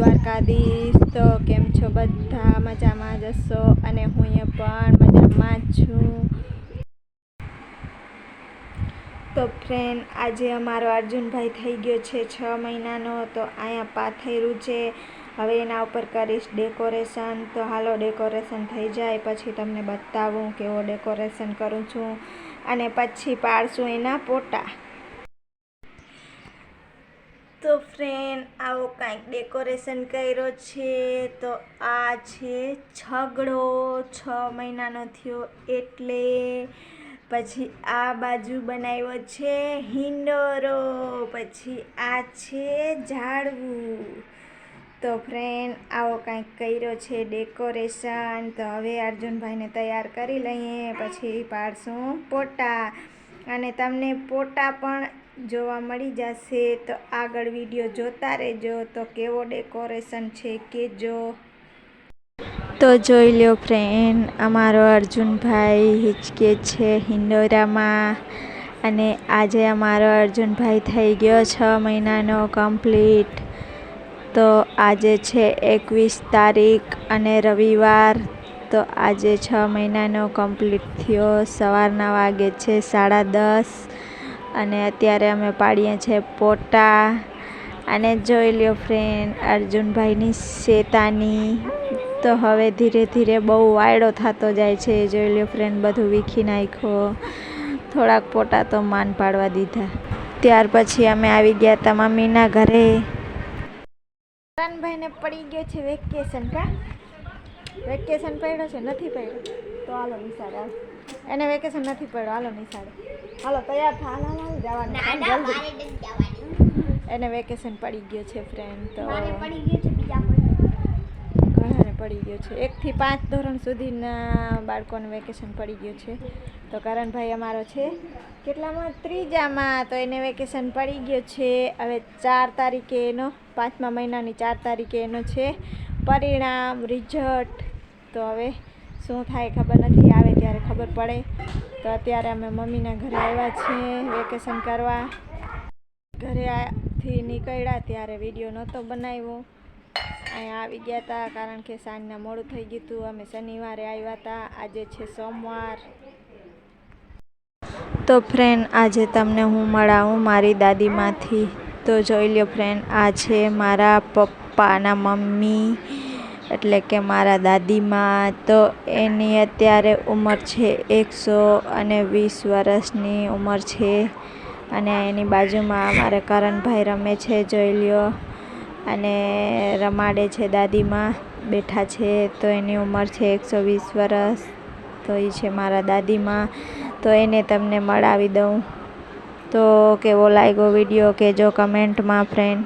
દ્વારકાધીશ, તો કેમ છો બધા? મજામાં જશો અને હું અહીંયા પણ મજામાં જ છું. તો ફ્રેન્ડ આજે અમારો અર્જુનભાઈ થઈ ગયો છે છ મહિનાનો, તો અહીંયા પાથર્યું છે. હવે એના ઉપર કરીશ ડેકોરેશન તો હાલો ડેકોરેશન થઈ જાય. પછી તમને બતાવું કેવો ડેકોરેશન કરું છું. અને પછી પાડશું એના ફોટા તો ફ્રેન્ડ, આવો કાંઈક ડેકોરેશન કર્યો છે, તો આ છે છગડો, છ મહિનાનો થયો એટલે પછી આ બાજુ બનાવ્યો છે હિંડોરો, પછી આ છે ઝાડવું. તો ફ્રેન્ડ, આવો કાંઈક કર્યો છે ડેકોરેશન, તો હવે અર્જુનભાઈને તૈયાર કરી લઈએ, પછી પાડશું પોટા. અને તમને પોટા પણ જોવા મળી જશે, તો આગળ વીડિયો જોતા રહેજો. તો કેવો ડેકોરેશન છે કે જો? તો જોઈ લ્યો ફ્રેન્ડ, અમારો અર્જુનભાઈ હિચકે છે હિંડોરામાં. અને આજે અમારો અર્જુનભાઈ થઈ ગયો છ મહિનાનો કમ્પ્લીટ. તો આજે છે એકવીસ તારીખ અને રવિવાર. તો આજે છ મહિનાનો કમ્પ્લીટ થયો. સવારના વાગે છે સાડા દસ. અને અત્યારે અમે પાડીએ છીએ પોટા. અને જોઈ લ્યો ફ્રેન્ડ અર્જુનભાઈની શેતાની. તો હવે ધીરે ધીરે બહુ વાયડો થતો જાય છે, જોઈ લ્યો ફ્રેન્ડ બધું વીખી નાખ્યો. થોડાક પોટા તો માન પાડવા દીધા. ત્યાર પછી અમે આવી ગયા હતા મમ્મીના ઘરે. ભાઈને પડી ગયો છે વેકેશન કા? વેકેશન પડ્યો છે, નથી પડ્યો? તો હાલો નિશાળે. એને વેકેશન નથી પડ્યો, હાલો નિશાળે. હાલો તૈયાર થા હાલો હાલો જવાનું ના ના મારે નથી જવાનું. એને વેકેશન પડી ગયો છે ફ્રેન્ડ તો મારે પડી ગયું છે બીજા પર ઘણાને પડી ગયો છે. એકથી પાંચ ધોરણ સુધીના બાળકોને વેકેશન પડી ગયું છે. તો કરણભાઈ અમારો છે. કેટલામાં? ત્રીજામાં તો એને વેકેશન પડી ગયો છે. હવે ચાર તારીખે એનો પાંચમા મહિનાની ચાર તારીખે એનો છે. પરિણામ રિઝલ્ટ તો હવે શું થાય ખબર નથી, આવે ત્યારે ખબર પડે. તો અત્યારે અમે મમ્મીના ઘરે આવ્યા છીએ વેકેશન કરવા. ઘરેથી નીકળ્યા ત્યારે વીડિયો નહોતો બનાવ્યો. અહીંયા આવી ગયા હતા કારણ કે સાંજના મોડું થઈ ગયું હતું અમે શનિવારે આવ્યા હતા આજે છે સોમવાર. તો ફ્રેન્ડ, આજે તમને હું મળાવું મારી દાદીમાંથી. તો જોઈ લ્યો ફ્રેન્ડ, આ છે મારા પપ્પાના મમ્મી. એટલે કે મારા દાદીમાં તો એની અત્યારે ઉંમર છે એકસો અને વીસ વર્ષની ઉંમર છે. અને એની બાજુમાં અમારે કરણભાઈ રમે છે, જોઈ લ્યો. અને રમાડે છે દાદીમાં, બેઠા છે તો એની ઉંમર છે એકસો વીસ વર્ષ. તો એ છે મારા દાદીમાં, તો એને તમને મળાવી દઉં. તો કેવો લાગ્યો વીડિયો કહેજો કમેન્ટમાં ફ્રેન્ડ